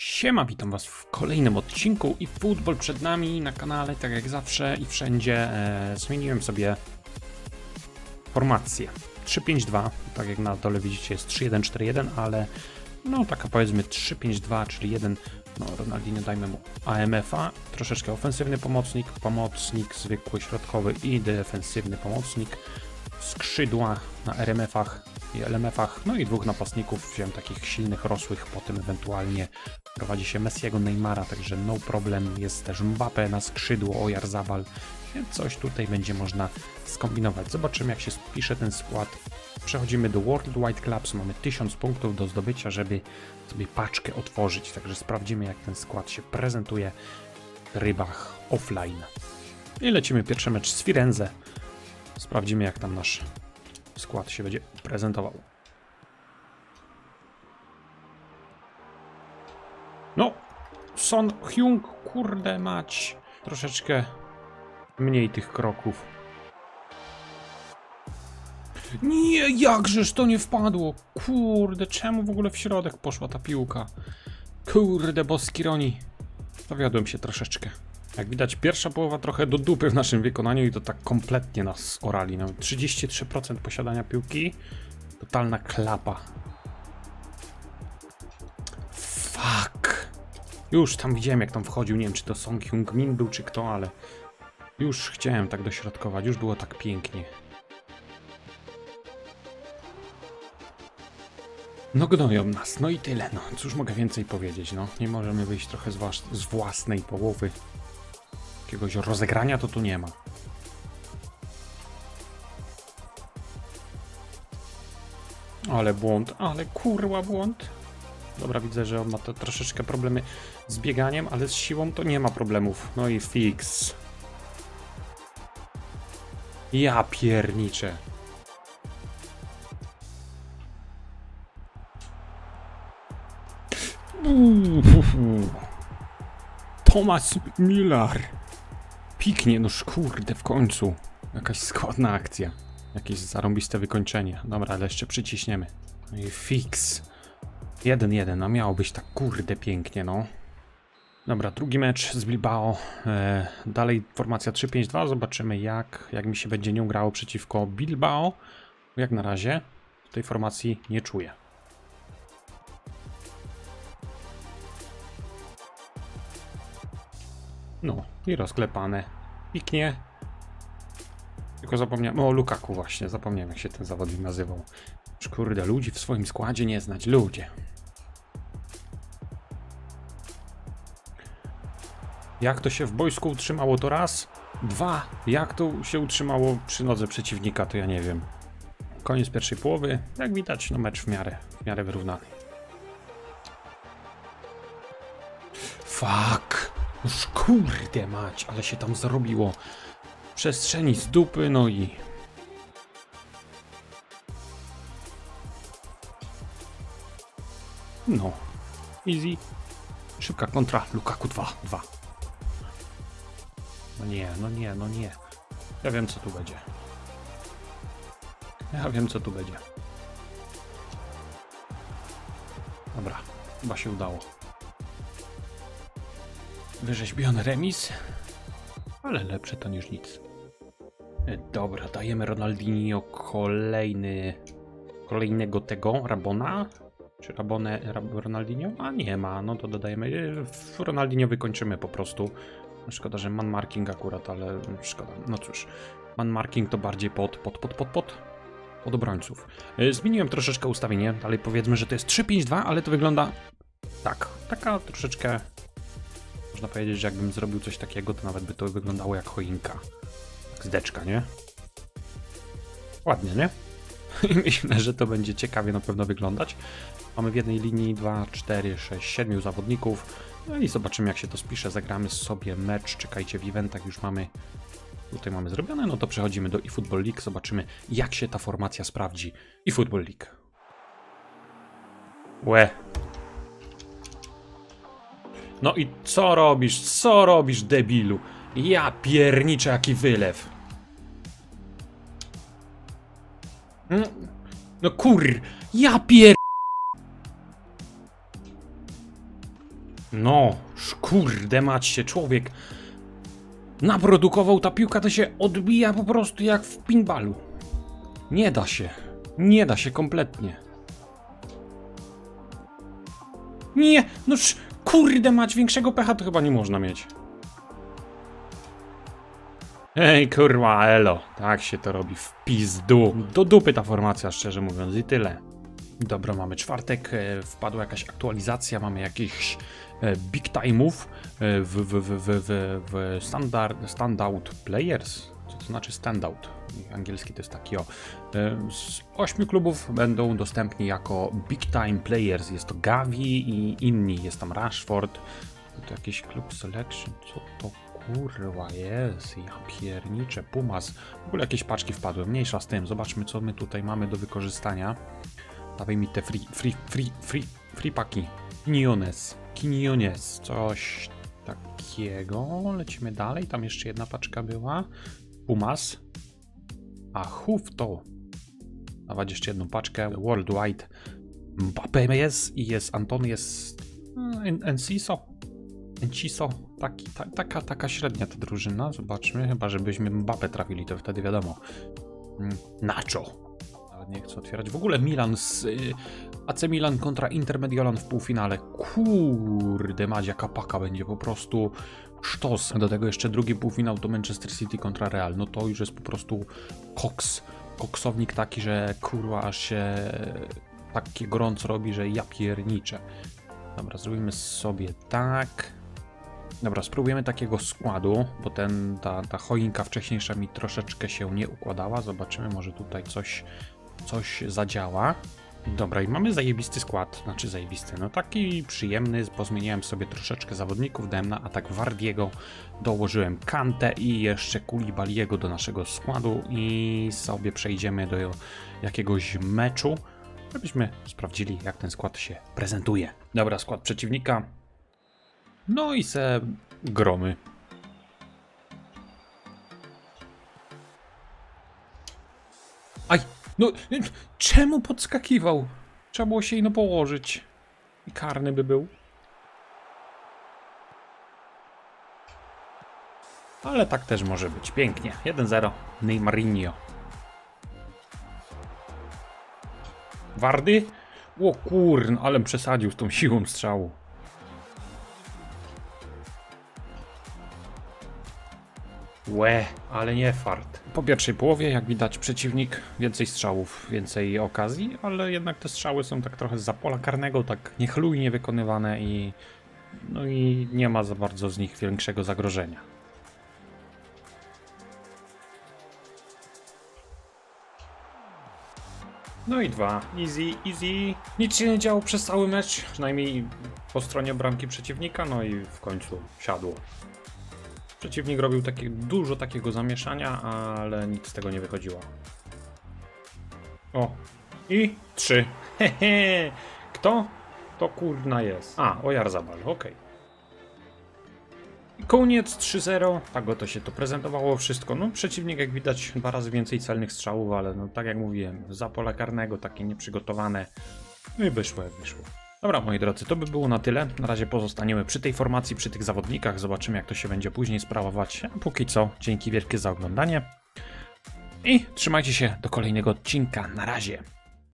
Siema, witam was w kolejnym odcinku i futbol przed nami na kanale, tak jak zawsze i wszędzie. E, zmieniłem sobie formację. 3-5-2, tak jak na dole widzicie jest 3-1-4-1, ale no taka powiedzmy 3-5-2, czyli jeden, no Ronaldinho dajmy mu AMF-a, troszeczkę ofensywny pomocnik, pomocnik zwykły, środkowy i defensywny pomocnik, skrzydła na RMF-ach i LMF-ach, no i dwóch napastników, wziąłem takich silnych, rosłych, potem ewentualnie prowadzi się Messiego, Neymara, także no problem, jest też Mbappe na skrzydło, Ojarzabal, więc coś tutaj będzie można skombinować. Zobaczymy jak się spisze ten skład. Przechodzimy do World Wide Clubs, mamy 1000 punktów do zdobycia, żeby sobie paczkę otworzyć, także sprawdzimy jak ten skład się prezentuje w rybach offline. I lecimy pierwszy mecz z Firenze. Sprawdzimy jak tam nasz skład się będzie prezentował. No, Son Hyung, kurde mać. Troszeczkę mniej tych kroków. Nie, jakżeż to nie wpadło? Kurde, czemu w ogóle w środek poszła ta piłka? Kurde, boski Roni. Zawiodłem się troszeczkę. Jak widać, pierwsza połowa trochę do dupy w naszym wykonaniu i to tak kompletnie nas orali. No, 33% posiadania piłki. Totalna klapa. Fuck. Już tam widziałem, jak tam wchodził. Nie wiem, czy to Song Hyung Min był, czy kto, ale już chciałem tak dośrodkować. Już było tak pięknie. No gnoją nas, no i tyle, no. Cóż mogę więcej powiedzieć, no. Nie możemy wyjść trochę z, z własnej połowy. Jakiegoś rozegrania to tu nie ma. Ale błąd, ale kurwa błąd. Dobra, widzę, że on ma to troszeczkę problemy z bieganiem, ale z siłą to nie ma problemów. No i fix. Ja pierniczę. Thomas Miller. Piknie, no kurde, w końcu. Jakaś składna akcja. Jakieś zarąbiste wykończenie. Dobra, ale jeszcze przyciśniemy. No i fix. 1-1, no miało być tak kurde pięknie, no. Dobra, drugi mecz z Bilbao. E, dalej formacja 3-5-2. Zobaczymy jak, jak mi się będzie nią grało przeciwko Bilbao. Jak na razie tej formacji nie czuję. No i rozklepane. Piknie. Tylko zapomniałem. O, Lukaku właśnie. Zapomniałem jak się ten zawodnik nazywał. Kurde, ludzi w swoim składzie nie znać. Ludzie. Jak to się w boisku utrzymało to raz? Dwa. Jak to się utrzymało przy nodze przeciwnika, to ja nie wiem. Koniec pierwszej połowy. Jak widać, no mecz w miarę, w miarę wyrównany. Fuck. Już kurde mać, ale się tam zrobiło. Przestrzeni z dupy, no i... No. Easy. Szybka kontra. Lukaku 2, 2. No nie, no nie, no nie. Ja wiem co tu będzie. Ja wiem co tu będzie. Dobra, chyba się udało. Wyrzeźbiony remis, ale lepsze to niż nic. Dobra, dajemy Ronaldinho kolejny, kolejnego tego Rabona. Czy Rabone, Rab, Ronaldinho? A nie ma, no to dodajemy. w Ronaldinho wykończymy po prostu. Szkoda, że man marking akurat, ale szkoda. No cóż, man marking to bardziej pod, pod, pod, pod, pod. Od obrońców. E, Zmieniłem troszeczkę ustawienie, ale powiedzmy, że to jest 3-5-2, ale to wygląda tak. Taka troszeczkę można powiedzieć, że jakbym zrobił coś takiego, to nawet by to wyglądało jak choinka. Jak zdeczka, nie? Ładnie, nie? I myślę, że to będzie ciekawie na pewno wyglądać. Mamy w jednej linii 2, 4, 6, 7 zawodników. No i zobaczymy jak się to spisze. Zagramy sobie mecz. Czekajcie, w eventach już mamy tutaj mamy zrobione. No to przechodzimy do eFootball League. Zobaczymy jak się ta formacja sprawdzi. eFootball League. Łe, no i co robisz? Co robisz, debilu? Ja pierniczę, jaki wylew. Mm, No kur... Ja pier... No, kurde macie, człowiek naprodukował, ta piłka to się odbija po prostu jak w pinballu. Nie da się. Nie da się kompletnie. Nie, no sz, kurde mać, większego pecha to chyba nie można mieć. Ej, kurwa, elo. Tak się to robi w pizdu. Do dupy ta formacja, szczerze mówiąc, i tyle. Dobra, mamy czwartek, e, wpadła jakaś aktualizacja, mamy jakichś e, big time'ów e, w, w, w, w, w, w standard, standout players. Co to znaczy standout? Angielski to jest taki o. E, Z ośmiu klubów będą dostępni jako big time players. Jest to Gavi i inni. Jest tam Rashford. To jakiś klub selection. Co to kurwa jest? Ja pierniczę. Pumas. W ogóle jakieś paczki wpadły. Mniejsza z tym. Zobaczmy co my tutaj mamy do wykorzystania. Dawaj mi te free, free, free, free, free paki. Quinones. Quinones. Coś takiego. Lecimy dalej. Tam jeszcze jedna paczka była. Pumas. A huf to. Dawać jeszcze jedną paczkę. Worldwide. Mbappé jest i jest Antony jest En- Enciso. Enciso. Taki, ta, taka, taka średnia ta drużyna. Zobaczmy. Chyba, żebyśmy Mbappé trafili, to wtedy wiadomo. Mm, Nacho. Nie chcę otwierać. W ogóle Milan z y, AC Milan kontra Inter Mediolan w półfinale. Kurde, Madzia Kapaka będzie po prostu sztos. Do tego jeszcze drugi półfinał to Manchester City kontra Real. No to już jest po prostu koks. Koksownik taki, że kurwa aż się takie gorąco robi, że ja pierniczę. Dobra, zrobimy sobie tak. Dobra, spróbujemy takiego składu, bo ten, ta, ta choinka wcześniejsza mi troszeczkę się nie układała. Zobaczymy, może tutaj coś, coś zadziała. Dobra, i mamy zajebisty skład, znaczy zajebisty, no taki przyjemny, pozmieniałem sobie troszeczkę zawodników, dałem na atak Wardiego, dołożyłem Kantę i jeszcze Kulibaliego do naszego składu i sobie przejdziemy do jakiegoś meczu, żebyśmy sprawdzili jak ten skład się prezentuje. Dobra, skład przeciwnika, no i se gromy. Aj, no czemu podskakiwał? Trzeba było się ino położyć. I karny by był. Ale tak też może być. Pięknie. 1-0. Neymarinho. Wardy? O kurn, ale przesadził z tą siłą strzału. Łe, ale nie fart. Po pierwszej połowie, jak widać, przeciwnik więcej strzałów, więcej okazji, ale jednak te strzały są tak trochę z pola karnego, tak niechlujnie wykonywane i no i nie ma za bardzo z nich większego zagrożenia. No i dwa. Easy, easy. Nic się nie działo przez cały mecz, przynajmniej po stronie bramki przeciwnika, no i w końcu siadło. Przeciwnik robił takie, dużo takiego zamieszania, ale nic z tego nie wychodziło. O, i trzy. Hehe. Kto? To kurna jest. A, Ojarzabal, okej. I Koniec 3-0. Tak oto się to prezentowało wszystko. No, przeciwnik jak widać dwa razy więcej celnych strzałów, ale no tak jak mówiłem, za pola karnego, takie nieprzygotowane. No i wyszło jak wyszło. Dobra, moi drodzy, to by było na tyle. Na razie pozostaniemy przy tej formacji, przy tych zawodnikach. Zobaczymy, jak to się będzie później sprawować. A póki co, dzięki wielkie za oglądanie. I trzymajcie się do kolejnego odcinka. Na razie.